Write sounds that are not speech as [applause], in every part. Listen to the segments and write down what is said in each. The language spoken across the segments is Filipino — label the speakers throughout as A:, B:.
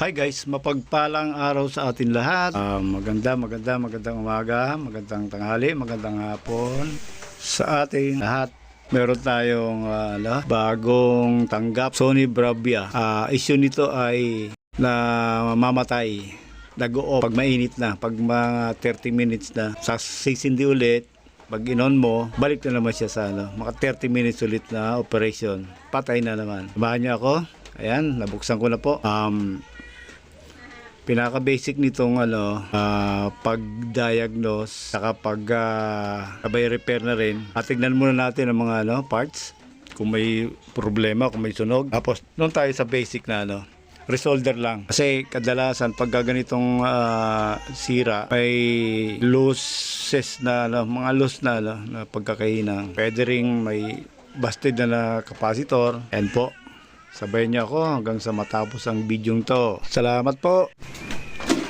A: Hi guys, mapagpalang araw sa atin lahat. Ah, maganda, maganda, magandang umaga, magandang tanghali, magandang hapon sa ating lahat. Meron tayong ah, ano, bagong tanggap, Sony Bravia. Ah, issue nito ay na mamatay. Nag-o pag mainit na, pag mga 30 minutes na, sa sisindi ulit, pag inon mo, balik na naman siya sa ano, mga 30 minutes ulit na operation. Patay na naman. Samahan niyo ako. Ayan, nabuksan ko na po. Um, pinaka-basic nitong ano, ah, pag-diagnose saka pag ah, sabay repair na rin. At tignan muna natin ang mga ano, parts kung may problema, kung may sunog. Tapos doon tayo sa basic na ano, resolder lang. Kasi kadalasan pag ganitong ah, sira, may losses na ano, mga loss na ano, na pagkakahinang. Pwede ring may busted na na capacitor. Yan po. Sabayan niyo ako hanggang sa matapos ang bidyong to. Salamat po.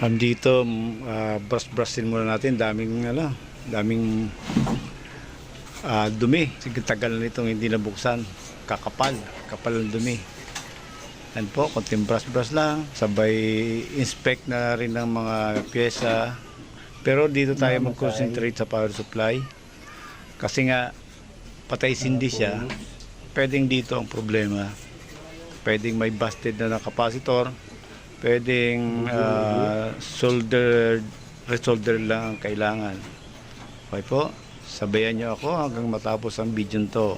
A: Andito, uh, brush-brushin muna natin. Daming, ano, daming ah, dumi. Sige, tagal na nitong hindi nabuksan. Kakapal. Kapal ng dumi. Yan po, konting brush-brush lang. Sabay inspect na rin ng mga pyesa. Pero dito tayo mag-concentrate sa power supply. Kasi nga, patay sindi siya. Pwedeng dito ang problema. Pwedeng may busted na na capacitor. Pwedeng ah, solder, resolder lang ang kailangan. Okay po, sabayan niyo ako hanggang matapos ang video to.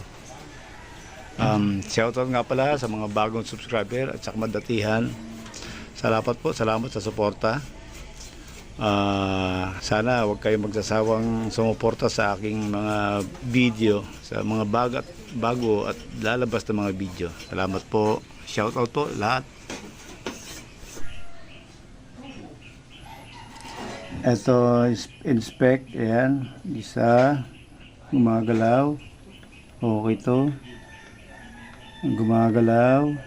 A: Um, shoutout nga pala sa mga bagong subscriber at saka madatihan. Salamat po, salamat sa suporta. Ah, sana huwag kayong magsasawang sumuporta sa aking mga video, sa mga bago at, bago at lalabas na mga video. Salamat po. Shoutout po lahat. Ito, inspect, ayan, isa, gumagalaw, okay to, gumagalaw,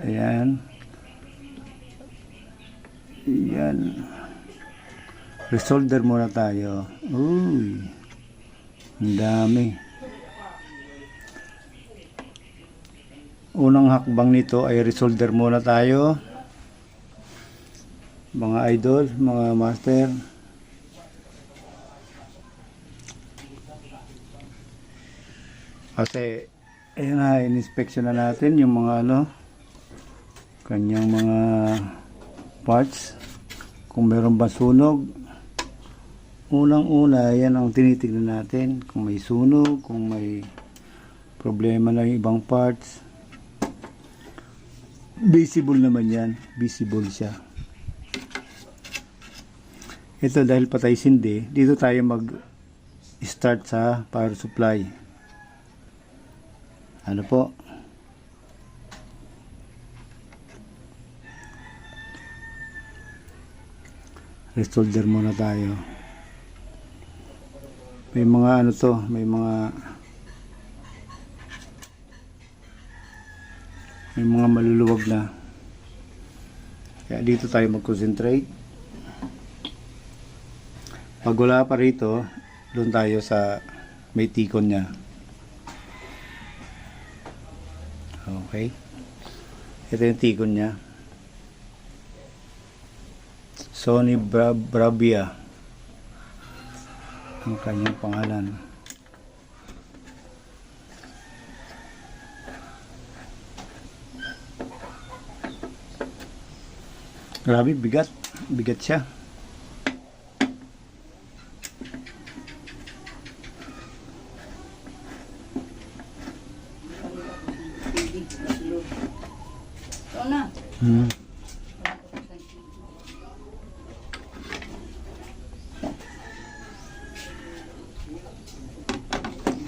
A: ayan, ayan, resolder muna tayo, uy, ang dami, unang hakbang nito ay resolder muna tayo, mga idol, mga master. Kasi, ayun na, in-inspection na natin yung mga ano, kanyang mga parts. Kung meron ba sunog, unang-una, yan ang tinitignan natin. Kung may sunog, kung may problema na yung ibang parts. Visible naman yan. Visible siya. Ito dahil patay sindi, dito tayo mag start sa power supply. Ano po? Resolder muna tayo. May mga ano to, may mga may mga maluluwag na. Kaya dito tayo mag-concentrate. Pag wala pa rito, doon tayo sa may tikon niya. Okay. Ito yung tikon niya. Sony Bra Bravia. Ang kanyang pangalan. Grabe, bigat. Bigat siya.
B: Ito na.
A: Hmm.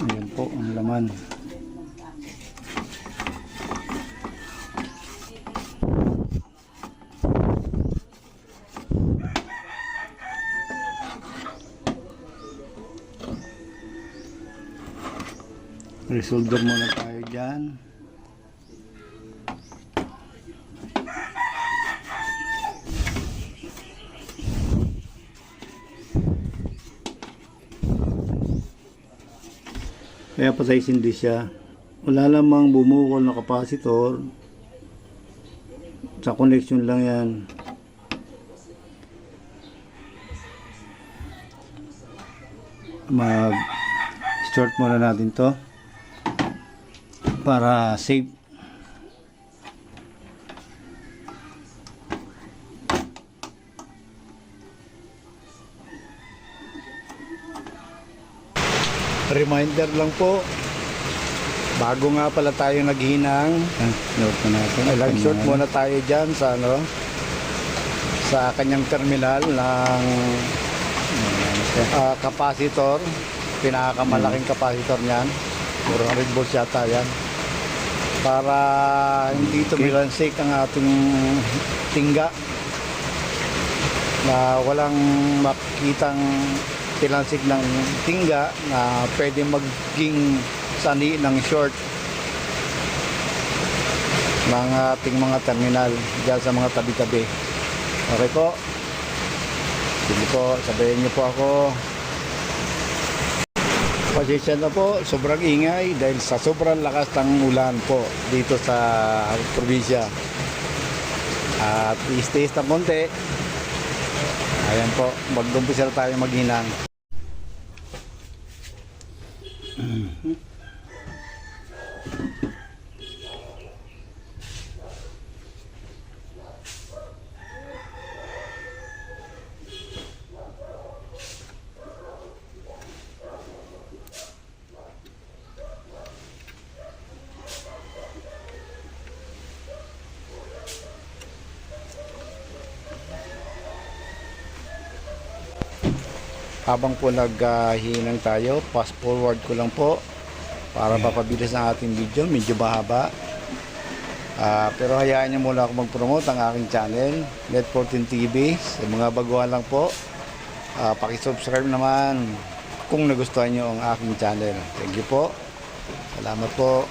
A: Ayan po ang laman. Resolder muna tayo dyan. Kaya patay sindi siya. Wala lamang bumukol na kapasitor. Sa connection lang yan. Mag short muna natin to para safe. Reminder lang po, bago nga pala tayo naghinang,
B: Ah, note na natin.
A: Nag-short muna tayo dyan sa ano sa kanyang terminal ng ah, capacitor. Pinakamalaking capacitor niyan. 400 volts yata yan para hindi tumilansik ang ating tingga na walang makitang tilansik ng tingga na pwede maging sani ng short ng ating mga terminal dyan sa mga tabi-tabi. Okay po? Sige po, sabayin niyo po ako. Pasensya na po, sobrang ingay dahil sa sobrang lakas ng ulan po dito sa probinsya. At istays na konti. Ayan po, mag-umpisa tayo maghinang. [clears throat] habang po naghinang tayo, fast forward ko lang po para mapabilis ang ating video, medyo mahaba. Ah, pero hayaan niyo muna ako mag-promote ang aking channel, Net14 TV. Sa mga baguhan lang po, ah, paki-subscribe naman kung nagustuhan niyo ang aking channel. Thank you po. Salamat po.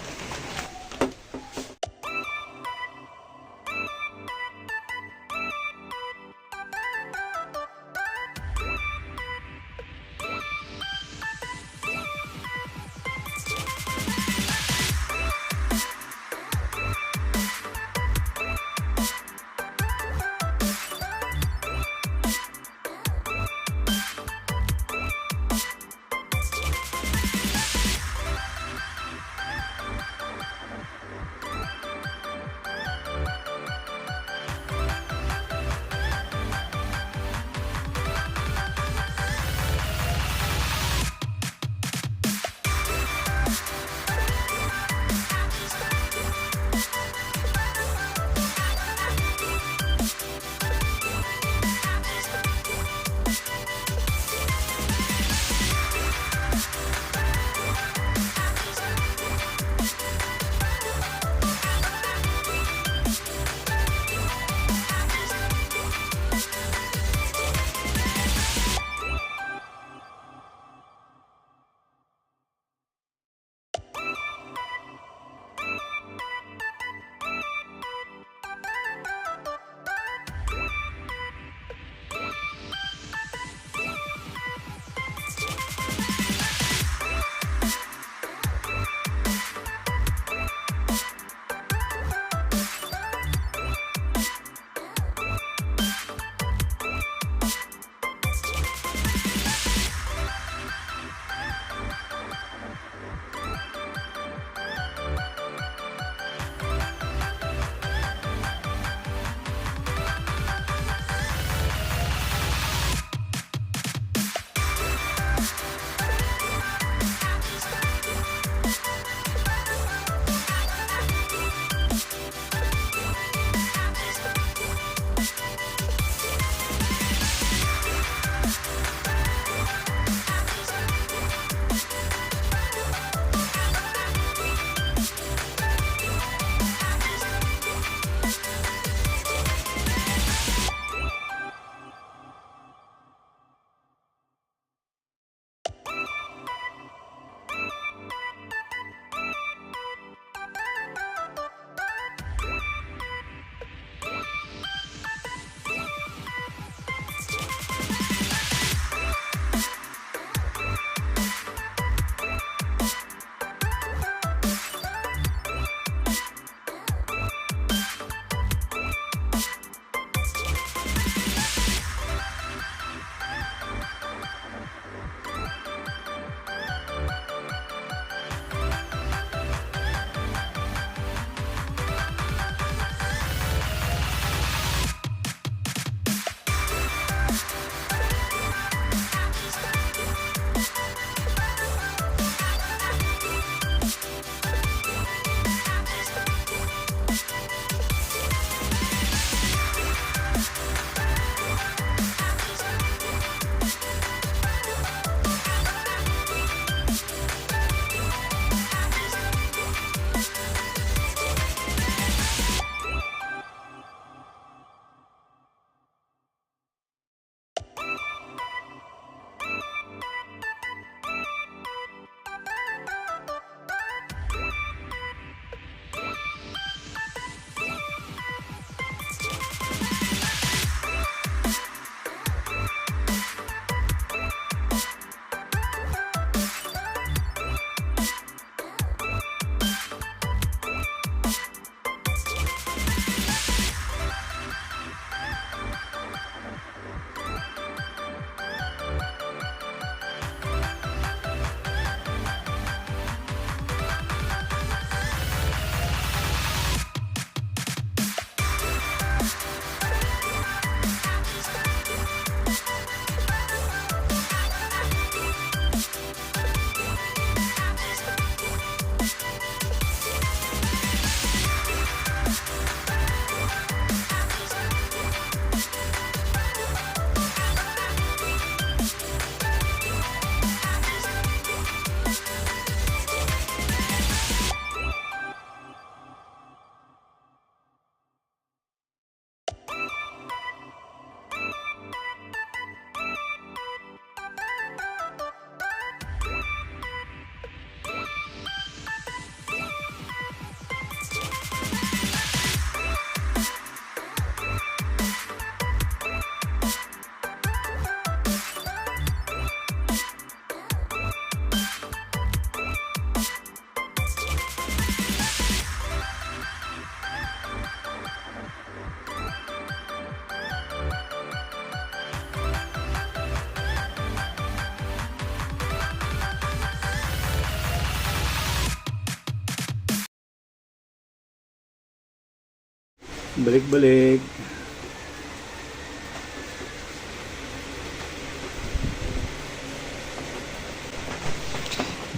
A: Balik-balik.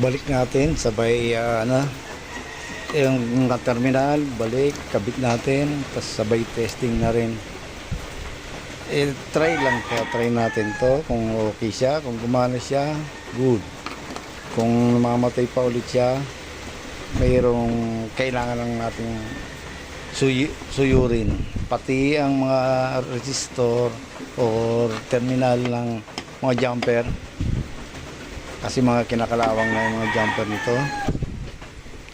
A: Balik natin sabay ah, ano yung terminal, balik, kabit natin, tapos sabay testing na rin. Eh, try lang po, try natin to kung okay siya, kung gumana siya, good. Kung mamatay pa ulit siya, mayroong kailangan lang nating suy suyurin. Pati ang mga resistor or terminal ng mga jumper. Kasi mga kinakalawang na yung mga jumper nito.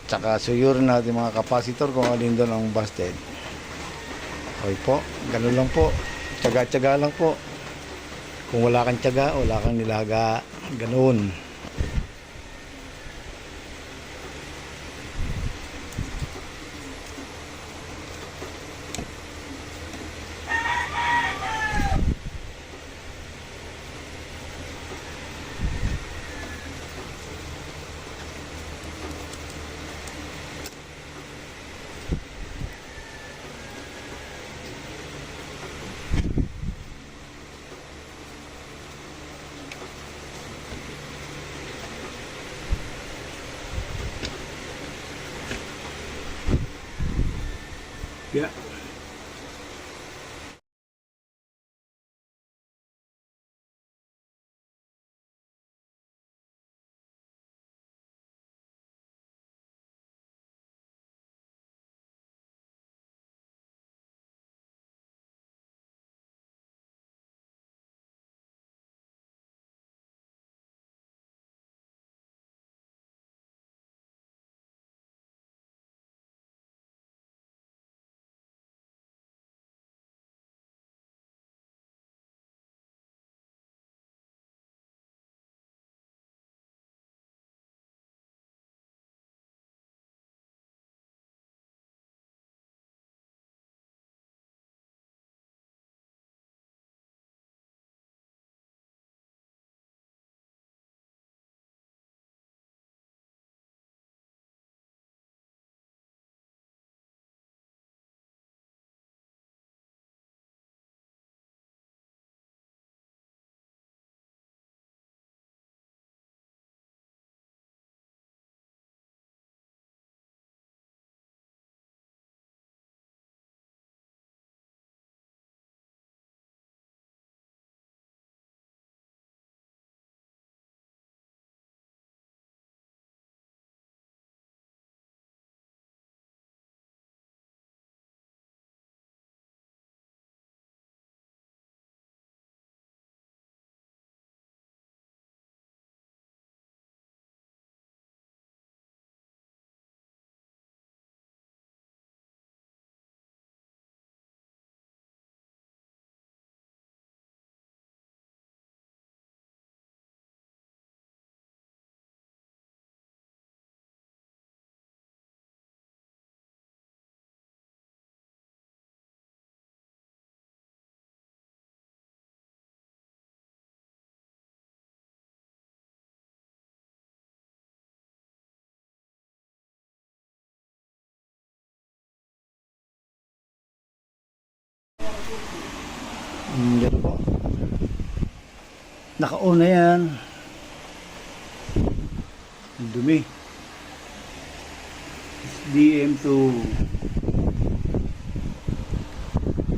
A: Tsaka suyurin natin mga capacitor kung alin doon ang busted. Okay po, ganun lang po. Tsaga-tsaga lang po. Kung wala kang tsaga, wala kang nilaga. Ganun. Yeah. Mm, yan po. Naka-on na yan. Ang dumi. SDM2.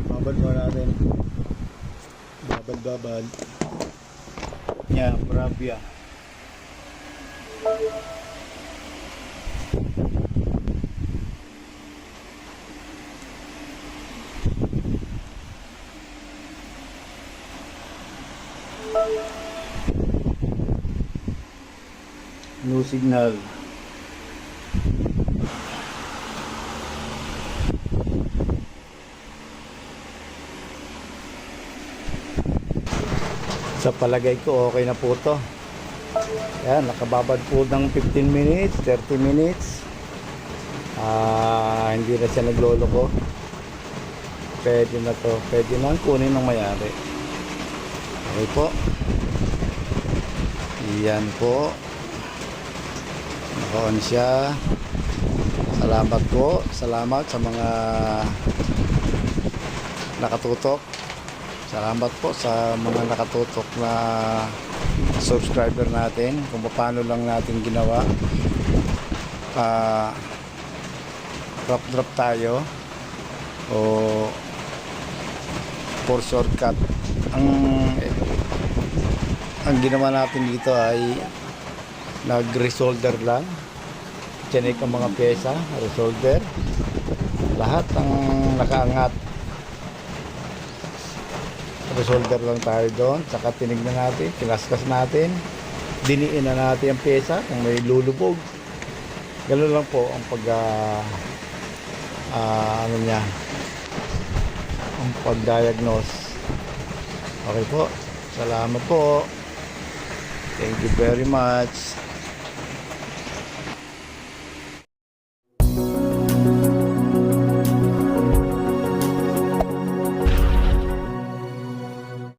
A: Babad mo natin. Babad, babad. Yan, Bravia. No signal. Sa palagay ko okay na po to. Yan, nakababad po ng 15 minutes, 30 minutes. Ah, hindi na siya nagloloko. Pwede na to. Pwede nang kunin ng mayari. Okay po. Yan po. Naka-on siya. Salamat po. Salamat sa mga nakatutok. Salamat po sa mga nakatutok na subscriber natin kung paano lang natin ginawa. Ah, drop drop tayo o for shortcut. Ang ang ginawa natin dito ay nag-resolder lang. Chinek ang mga pyesa, resolder. Lahat ang nakaangat resolder lang tayo doon saka tinignan natin, kinaskas natin diniin na natin ang pyesa kung may lulubog ganun lang po ang pag ah, ah, ano niya pag-diagnose. Okay po. Salamat po. Thank you very much